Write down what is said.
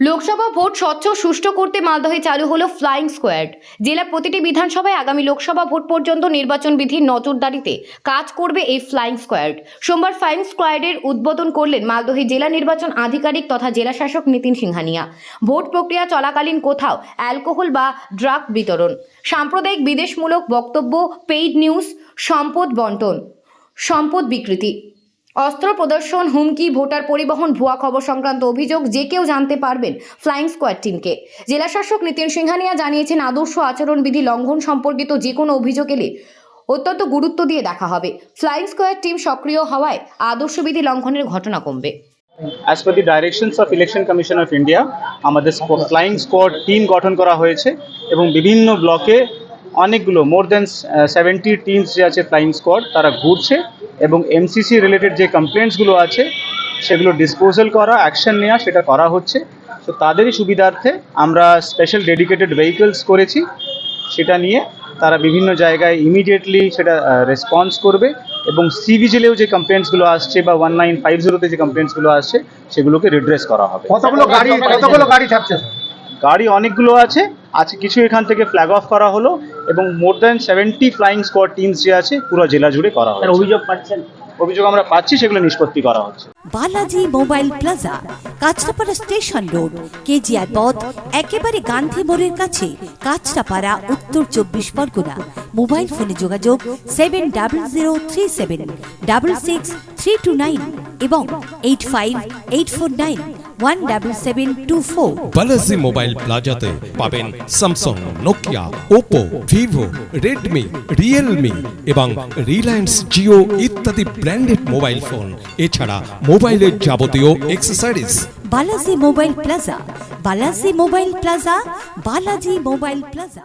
Lok Sabha vote স্বচ্ছ সুষ্ঠু করতে মালদহে চালু হলো ফ্লাইং স্কোয়াড। জেলার প্রতিটি বিধানসভায় আগামী লোকসভা ভোট পর্যন্ত নির্বাচন বিধির নজরদারিতে কাজ করবে এই ফ্লাইং স্কোয়াড। সোমবার ফ্লাইং স্কোয়াডের উদ্বোধন করলেন মালদহে জেলা নির্বাচন আধিকারিক তথা জেলা শাসক নীতিন সিংহানিয়া। ভোট প্রক্রিয়া চলাকালীন কোথাও অ্যালকোহল বা ড্রাগ বিতরণ। সাম্প্রদায়িক বিদেশমূলক বক্তব্য, পেইড নিউজ, সম্পদ বন্টন, সম্পদ বিকৃতি। অস্ত্র প্রদর্শন, হুমকি, ভোটার পরিবহন, ভুয়া খবর সংক্রান্ত অভিযোগ যে কেউ জানতে পারবেন ফ্লাইং স্কোয়াড টিমকে। জেলা শাসক নীতিন সিংহানিয়া জানিয়েছেন, আদর্শ আচরণবিধি লঙ্ঘন সম্পর্কিত যে কোনো অভিযোগ এলে অত্যন্ত গুরুত্ব দিয়ে দেখা হবে। ফ্লাইং স্কোয়াড টিম সক্রিয় হওয়ায় আদর্শবিধি লঙ্ঘনের ঘটনা কমবে। As per the directions of election commission of India আমাদের ফ্লাইং স্কোয়াড টিম গঠন করা হয়েছে এবং বিভিন্ন ব্লকে অনেকগুলো মোর দেন সেভেন্টি টিমস যে আছে ফ্লাইং স্কোয়াড তারা ঘুরছে। এবং এমসিসি রিলেটেড যে কমপ্লেন্টসগুলো আছে সেগুলো ডিসপোজাল করা অ্যাকশন নেওয়া সেটা করা হচ্ছে। তো তাদেরই সুবিধার্থে আমরা স্পেশাল ডেডিকেটেড ভেহিকলস করেছি। সেটা নিয়ে তারা বিভিন্ন জায়গায় ইমিডিয়েটলি সেটা রেসপন্স করবে এবং সিভিজিলেও যে কমপ্লেন্টসগুলো আসছে বা ওয়ান নাইন ফাইভ জিরোতে যে কমপ্লেন্টসগুলো আসছে সেগুলোকে রিড্রেস করা হবে। কতগুলো গাড়ি কতগুলো গাড়ি থাকছে? গাড়ি অনেকগুলো আছে। আজকে কিছু এখান থেকে ফ্ল্যাগ অফ করা হলো। এবং more than seventy flying squad teams যে আছে পুরো জেলা জুড়ে করা হয় অভিযোগ পাচ্ছেন? অভিযোগ আমরা পাচ্ছি সেগুলো নিষ্পত্তি করা হচ্ছে। Balaji mobile plaza, Kanchrapara station road, KGR পথ, একেবারে গান্ধী মোড়ের কাছে, কাঁচরাপাড়া, উত্তর চব্বিশ পরগনা। মোবাইল ফোনে যোগাযোগ seven double zero three seven, double six three two nine এবং eight five eight four nine, one double seven two four. Balaji mobile প্লাজাতে পাবেন Samsung Nokia Oppo Vivo Redmi Realme এবং রিলায়েন্স জিও ইত্যাদি ব্র্যান্ডেড মোবাইল ফোন। এছাড়া মোবাইলের যাবতীয় accessories Balaji mobile plaza Balaji mobile plaza Balaji mobile plaza.